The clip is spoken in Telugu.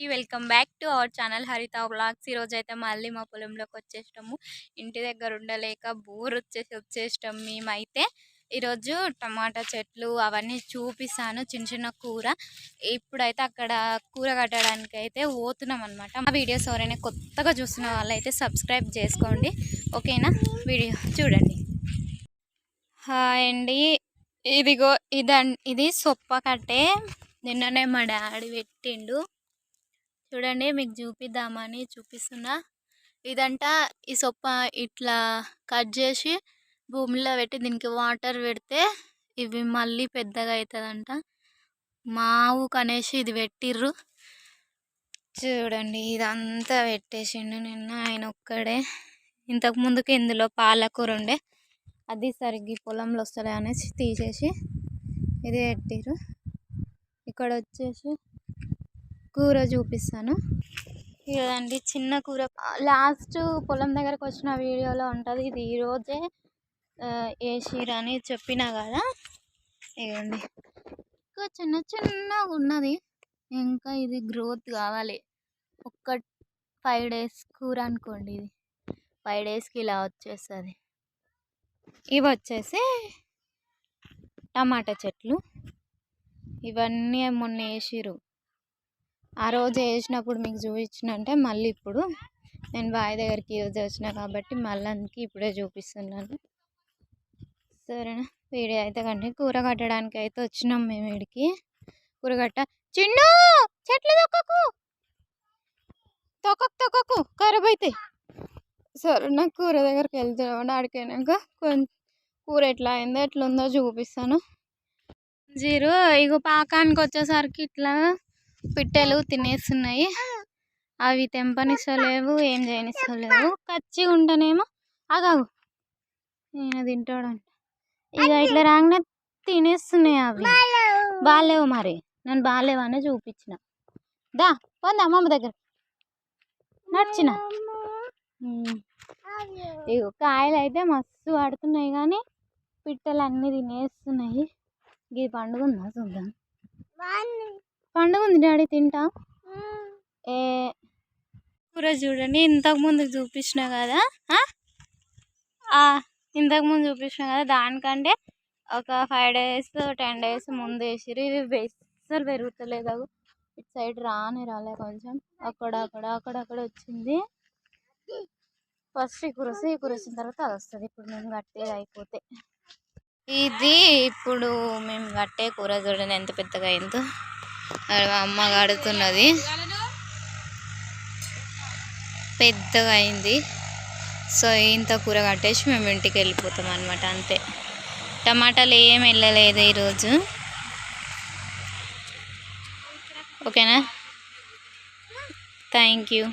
Welcome back to our channel Haritha blogs ఈరోజు అయితే మళ్ళీ మా పొలంలోకి వచ్చేసాము ఇంటి దగ్గర ఉండలేక బోర్ వచ్చేసి వచ్చేసాం మేమైతే. ఈరోజు టమాటా చెట్లు అవన్నీ చూపిస్తాను. చిన్న చిన్న కూర. ఇప్పుడైతే అక్కడ కూర కట్టడానికి అయితే పోతున్నాం అనమాట ఆ వీడియోస్ ఎవరైనా కొత్తగా చూస్తున్న వాళ్ళైతే సబ్స్క్రైబ్ చేసుకోండి. ఓకేనా? వీడియో చూడండి. హాయ్ అండి. ఇదిగో ఇదం ఇది సొప్ప కట్టే. నిన్ననే మా డాడీ పెట్టిండు. చూడండి మీకు చూపిద్దామని చూపిస్తున్నా. ఇదంట ఈ సొప్ప ఇట్లా కట్ చేసి భూమిలో పెట్టి దీనికి వాటర్ పెడితే ఇవి మళ్ళీ పెద్దగా అవుతుందంట మా కనేసి ఇది పెట్టిర్రు. చూడండి ఇదంతా పెట్టేసిండు నిన్న ఆయన ఒక్కడే. ఇంతకు ముందుకు ఇందులో పాలకూర ఉండే అది సరిగ్గా పొలంలో వస్తలే అనేసి తీసేసి ఇది పెట్టిర్రు. ఇక్కడ వచ్చేసి కూర చూపిస్తాను. ఇదండి చిన్న కూర. లాస్ట్ పొలం దగ్గరకు వచ్చిన వీడియోలో ఉంటుంది ఇది ఈరోజే వేసిరని చెప్పినా కదా. ఇదండి ఇంకా చిన్న చిన్నగా ఉన్నది. ఇంకా ఇది గ్రోత్ కావాలి. ఒక్క ఫైవ్ డేస్ కూర అనుకోండి ఇది. ఫైవ్ డేస్కి ఇలా వచ్చేస్తుంది. ఇవి వచ్చేసి టమాటా చెట్లు. ఇవన్నీ మొన్న వేసిరు ఆ రోజు వేసినప్పుడు మీకు చూపించిన అంటే మళ్ళీ ఇప్పుడు నేను బావి దగ్గరికి యూజ్ వచ్చిన కాబట్టి మళ్ళీ అందుకే ఇప్పుడే చూపిస్తున్నాను. సరేనా? వీడియో అయితే కండి. కూర కట్టడానికి అయితే వచ్చినాం మేము వీడికి కూర కట్ట చిన్ను! చెట్లు తొక్కకు! తొక్కకు తొక్కకు! ఖరాబ్ అవుతాయి సరే కూర దగ్గరికి వెళ్తున్నాం. అడిగినాక కూర ఎట్లా అయిందో ఎట్లుందో చూపిస్తాను. జీరో ఇగో పాకానికి వచ్చేసరికి ఇట్లా పిట్టలు తినేస్తున్నాయి. అవి తెంపనిస్తలేవు ఏం చేయనిస్తలేవు. కచ్చి ఉంటేనేమో అగాగు నేను తింటాడంట. ఇక ఇట్లా రాగానే తినేస్తున్నాయి అవి. బాగాలేవు మరి. నేను బాగాలేవు చూపించిన. దా పోంది అమ్మమ్మ దగ్గర. నడిచిన. ఇగో కాయలు అయితే మస్తు పడుతున్నాయి కానీ పిట్టలు అన్నీ తినేస్తున్నాయి. ఇది పండుగ ఉందా చూద్దాం. పండుగ ఉంది డాడీ తింటా. ఏ కూర చూడండి ఇంతకుముందు చూపించిన కదా ఇంతకుముందు చూపించిన కదా దానికంటే ఒక ఫైవ్ డేస్ టెన్ డేస్ ముందు వేసిరు ఇవి అసలు పెరుగుతలేదు ఇటు సైడ్ రాని రాలే కొంచెం. అక్కడ అక్కడ అక్కడ అక్కడ వచ్చింది. ఫస్ట్ ఈ కురసి ఈ కురసిన తర్వాత అది వస్తుంది. ఇప్పుడు మేము కట్టేది అయిపోతే. ఇది ఇప్పుడు మేము కట్టే కూర చూడండి ఎంత పెద్దగా అయిందో. అమ్మ కడుతున్నది. పెద్దగా అయింది. సో ఇంత కూర కట్టేసి మేము ఇంటికి వెళ్ళిపోతాం అనమాట అంతే. టమాటాలు ఏం వెళ్ళలేదు ఈరోజు. ఓకేనా? Thank you.